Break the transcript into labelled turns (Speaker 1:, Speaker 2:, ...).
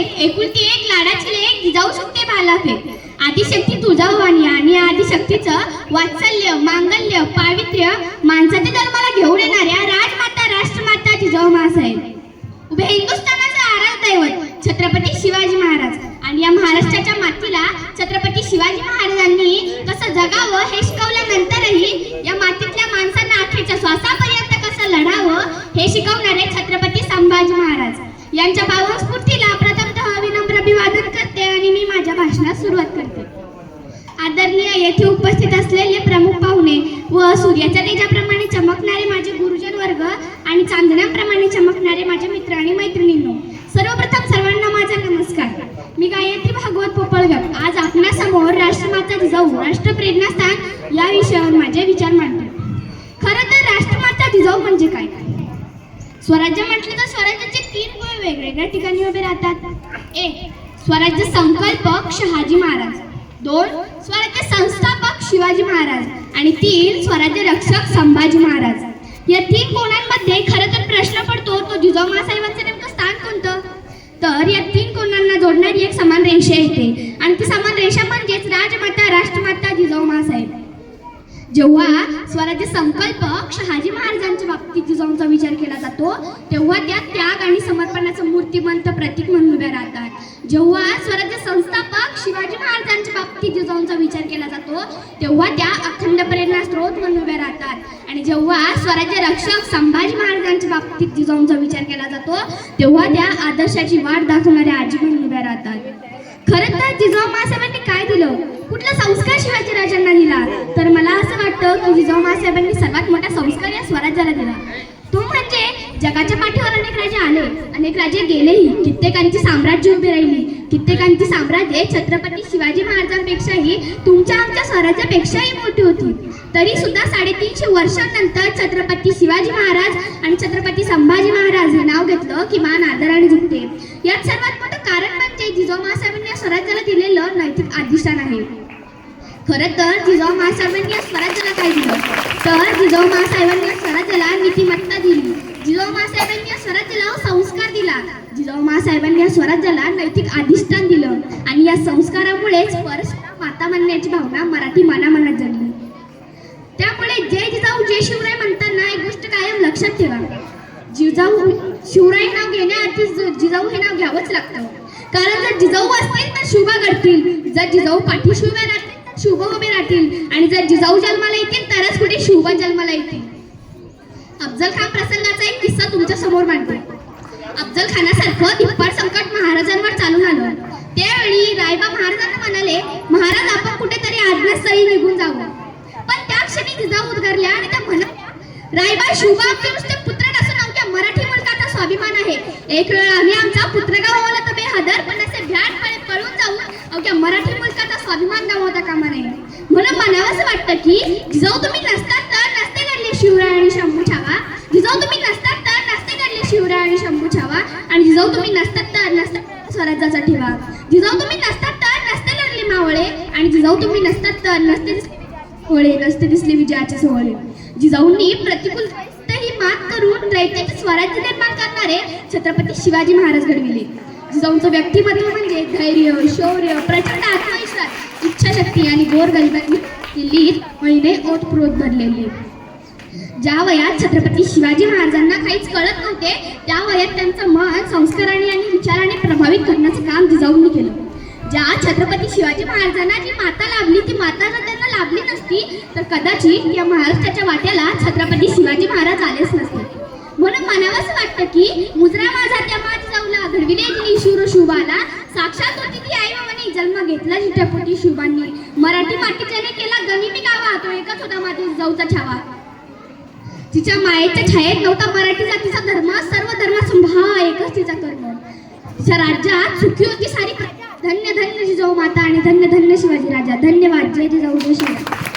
Speaker 1: एकुलती एक लाडाची लेक जाऊ शकते भालाफेक आदिशक्ती तुळजाभवानी आणि आदिशक्तीचं वात्सल्य मांगल्य पावित्र्य माणसाच्या जन्माला घेऊन येणाऱ्या राजमाता राष्ट्रमाता जिजाऊ मासाहेब. उभे हिंदुस्थानाचं आराध दैवत छत्रपती शिवाजी महाराज. आणि या महाराष्ट्राच्या मातीला छत्रपती शिवाजी महाराजांनी कसं जगावं हे शिकवल्यानंतरही या मातीतल्या माणसांना अखेरच्या श्वासापर्यंत कसं लढावं हे शिकवणारे छत्रपती संभाजी महाराज. यांच्या भावा आदरणीय येथे उपस्थित असलेले प्रमुख पाहुणे व सूर्याच्या तेजाप्रमाणे चमकणारे माझे गुरुजन वर्ग आणि चांदण्याप्रमाणे चमकणारे माझे मित्र आणि मैत्रिणींनो सर्वप्रथम सर्वांना माझा नमस्कार. मी गायत्री भागवत पोपळगड आज आपणासमोर राष्ट्रमाता जिजाऊ राष्ट्रप्रेरणास्थान या विषयावर माझे विचार मांडतो. खरं तर राष्ट्रमाता जिजाऊ म्हणजे काय? स्वराज्य म्हटलं तर स्वराज्याचे तीन गुण वेगवेगळ्या ठिकाणी उभे राहतात. एक स्वराज्य संकल्पक शहाजी महाराज. दोन स्वराज्य संस्थापक शिवाजी महाराज आणि तीन स्वराज्य रक्षक संभाजी महाराज. या तीन कोणांमध्ये खरं तर प्रश्न पडतो तो जिजाऊ मासाहेबांचं नेमकं स्थान कोणतं? तर या तीन कोणांना जोडणारी एक समान रेषा येते आणि ती समान रेषा म्हणजेच राजमाता राष्ट्रमाता जिजाऊ मासाहेब जेव्हा स्वराज्य संकल्पक शहाजी महाराजांच्या बाबतीत जिजाऊंचा विचार केला जातो तेव्हा त्या त्याग आणि समर्पणाचं मूर्तिमंत प्रतीक म्हणून उभ्या राहतात. जेव्हा स्वराज्य संस्थापक शिवाजी महाराजांच्या बाबतीत जिजाऊंचा विचार केला जातो तेव्हा त्या अखंड प्रेरणा स्रोत म्हणून उभ्या राहतात. आणि जेव्हा स्वराज्य रक्षक संभाजी महाराजांच्या बाबतीत जिजाऊंचा विचार केला जातो तेव्हा त्या आदर्शाची वाट दाखवणाऱ्या आजी म्हणून उभ्या राहतात. खरं तर जिजाऊ मासाहेबांनी काय दिलं? कुठला संस्कार शिवाजी राजांना दिला? तर मला असं वाटतं की जिजाऊ मासाहेबांनी सर्वात मोठा संस्कार या स्वराज्याला दिला. तो अनेक राजे गेलेही. कित्येकांची साम्राज्य उभी राहिली. कित्येकांची साम्राज्य छत्रपती शिवाजी महाराजांपेक्षाही तुमच्या आमच्या स्वराज्यापेक्षाही मोठी होती. तरी सुद्धा साडेतीनशे वर्षांनंतर छत्रपती शिवाजी महाराज आणि छत्रपती संभाजी महाराज हे नाव घेतलं की मान आदराने झुकते. यात सर्वात मोठं कारण म्हणजे जिजाऊ महासाहेबांनी या स्वराज्याला दिलेलं नैतिक अधिष्ठान आहे. खरं तर जिजाऊ महासाहेबांनी या स्वराज्याला काय दिलं? तर जिजाऊ महासाहेबांनी या स्वराज्याला नीतिमत्ता दिली. जिजाऊ महासाहेबांनी या स्वराज्याला संस्कार दिला. जिजाऊ महासाहेबांनी या स्वराज्याला नैतिक अधिष्ठान दिलं आणि या संस्कारामुळेच परस्पर माता म्हणण्याची भावना मराठी मनामनात जडली. त्यामुळे जय जिजाऊ जय शिवराय म्हणताना एक गोष्ट कायम लक्षात ठेवा. जिजाऊ शिवराय नाव घेण्याआधी जिजाऊ हे नाव घ्यावंच लागतं. कारण जर जिजाऊ असतील तर शुभा घडतील. जर जिजाऊ पाठीशी उभ्या राहतील तर शुभ उभे राहतील. आणि जर जिजाऊ जन्माला येतील तरच कुठे शुभ जन्माला येतील. अफजल खान किस्सा तुमच्यासमोर मांडते. अफजल खानासारखं दिप्पाड संकट महाराजांवर चालून आलं. त्यावेळी रायबा महाराजांना म्हणाले महाराज आपण कुठेतरी आज्ञास्थळी निघून जावं. पण त्या क्षणी जिजाऊ उद्गारल्या आणि त्या म्हणाल्या रायबा शुभा आमचे नुसते पुत्र नसून आमच्या मराठी मुलकाचा स्वाभिमान आहे. एक वेळ आम्ही आमचा पुत्र गमावला तर बेहदर पण असे भ्याट पळून जाऊन अवघ्या मराठी मुलकाचा स्वाभिमान गमावता कामा नये म्हणून म्हणावंसं वाटतं की जिजाऊ तुम्ही नसतात तर नसते घडले शिवराय आणि शंभू छावा जिजाऊ तुम्ही नसतात आणि शंभू छावा. आणि जिजाऊ तुम्ही नसतात तर नसतात स्वराज्याचा ठेवा. जिजाऊ तुम्ही नसतात तर नसते लढले मावळे. आणि जिजाऊ तुम्ही नसतात तर नसते होळे नसते दिसले विजयाचे सोहळे. जिजाऊंनी प्रतिकूल मात करून रयतेचे स्वराज्य निर्माण करणारे छत्रपती शिवाजी महाराज घडविले. जिजाऊंचं व्यक्तिमत्व म्हणजे धैर्य शौर्य प्रचंड आत्मविश्वास इच्छाशक्ती आणि गोरगरिबांनी दिल्लीत महिने ओतप्रोत भरलेली ज्या वयात छत्रपती शिवाजी महाराजांना काहीच कळत नव्हते त्या वयात त्यांचं मन संस्काराने आणि विचाराने प्रभावित करण्याचं काम जिजाऊंनी केलं. ज्या छत्रपती शिवाजी महाराजांना जी माता लाभली ती माता जर त्यांना लाभली नसती तर कदाचित या महाराष्ट्राच्या वाट्याला छत्रपती शिवाजी महाराज आलेच नसते. म्हणून म्हणावंसं वाटतं की मुजरा माझा त्या माझ जाऊला घडविले गेली शूर शुभाला. साक्षात होती ती आई बाबाने जन्म घेतला चित्रपती शुभांनी. मराठी मातीच्याने केला गनिमी गावा तो एकच होता माती जाऊचा छावा. तिच्या मायेच्या छायेत नव्हता मराठी जातीचा धर्म सर्व धर्म संभा एकच तिचा कर्म. तिच्या राज्यात सुखी होती सारी. धन्य धन्य जिजाऊ माता आणि धन्य धन्य शिवाजी राजा. धन्यवाद. जय जिजाऊ जय शिवाजी